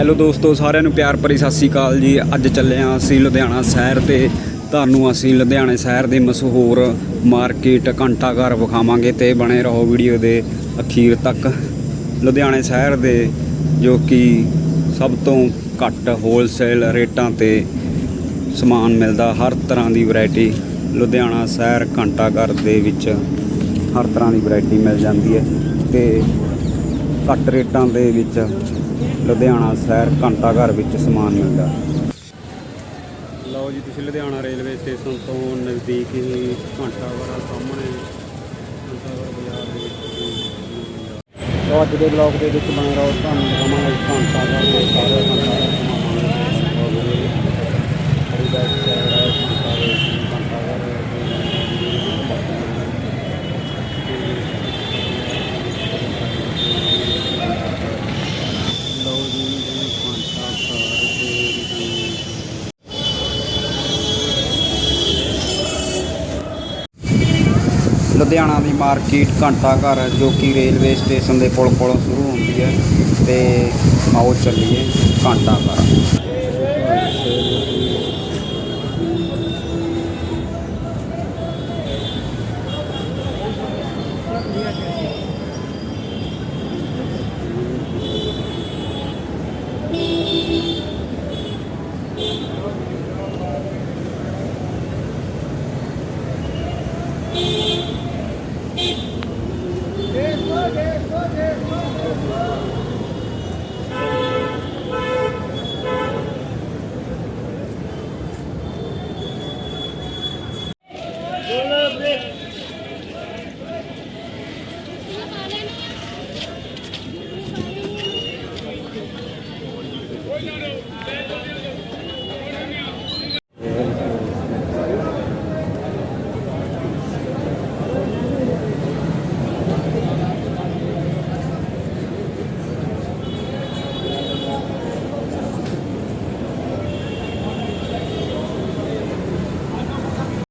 Hello ਦੋਸਤੋ, ਸਾਰਿਆਂ ਨੂੰ ਪਿਆਰ ਭਰੀ ਸਤਿ ਸ੍ਰੀ ਅਕਾਲ ਜੀ। ਅੱਜ ਚੱਲੇ ਹਾਂ ਅਸੀਂ ਲੁਧਿਆਣਾ ਸ਼ਹਿਰ ਤੇ। ਤੁਹਾਨੂੰ ਅਸੀਂ ਲੁਧਿਆਣੇ ਸ਼ਹਿਰ ਦੇ ਮਸ਼ਹੂਰ ਮਾਰਕੀਟ ਘੰਟਾਘਰ ਵਿਖਾਵਾਂਗੇ ਤੇ ਬਣੇ ਰਹੋ ਵੀਡੀਓ ਦੇ ਅਖੀਰ ਤੱਕ। ਲੁਧਿਆਣੇ ਸ਼ਹਿਰ ਦੇ, ਜੋ ਕਿ ਸਭ ਤੋਂ ਘੱਟ ਹੋਲਸੇਲ ਰੇਟਾਂ ਤੇ ਸਮਾਨ ਮਿਲਦਾ, ਹਰ ਤਰ੍ਹਾਂ ਦੀ ਵੈਰਾਈਟੀ ਲੁਧਿਆਣਾ ਸ਼ਹਿਰ ਘੰਟਾਘਰ ਦੇ ਵਿੱਚ ਹਰ ਤਰ੍ਹਾਂ ਦੀ ਵੈਰਾਈਟੀ ਮਿਲ ਜਾਂਦੀ ਹੈ ਤੇ ਘੱਟ ਰੇਟਾਂ ਦੇ ਵਿੱਚ ਲੁਧਿਆਣਾ ਸ਼ਹਿਰ ਘੰਟਾਘਰ ਵਿੱਚ ਸਮਾਨ ਮਿਲਦਾ। ਲਓ ਜੀ, ਤੁਸੀਂ ਲੁਧਿਆਣਾ ਰੇਲਵੇ ਸਟੇਸ਼ਨ ਤੋਂ ਨਜ਼ਦੀਕ ਹੀ ਘੰਟਾਘਰ ਆ ਸਾਹਮਣੇ ਘੰਟਾਘਰ ਬਾਜ਼ਾਰ ਦੇ ਵਿੱਚ ਤੁਸੀਂ ਅੱਜ ਦੇ ਬਲੌਗ ਦੇ ਵਿੱਚ ਬਣੇ ਰਹੋ। ਤੁਹਾਨੂੰ ਦਿਖਾਵਾਂਗੇ ਘੰਟਾਘਰ ਦੇ ਸਾਰੇ ਘੰਟਾਘਰ ਘੁਮਾਵਾਂਗੇ ਲੁਧਿਆਣਾ ਦੀ ਮਾਰਕੀਟ ਘੰਟਾ ਘਰ, ਜੋ ਕਿ ਰੇਲਵੇ ਸਟੇਸ਼ਨ ਦੇ ਕੋਲ ਕੋਲ ਸ਼ੁਰੂ ਹੁੰਦੀ ਹੈ ਤੇ ਆਓ ਚੱਲੀਏ ਘੰਟਾ ਘਰ।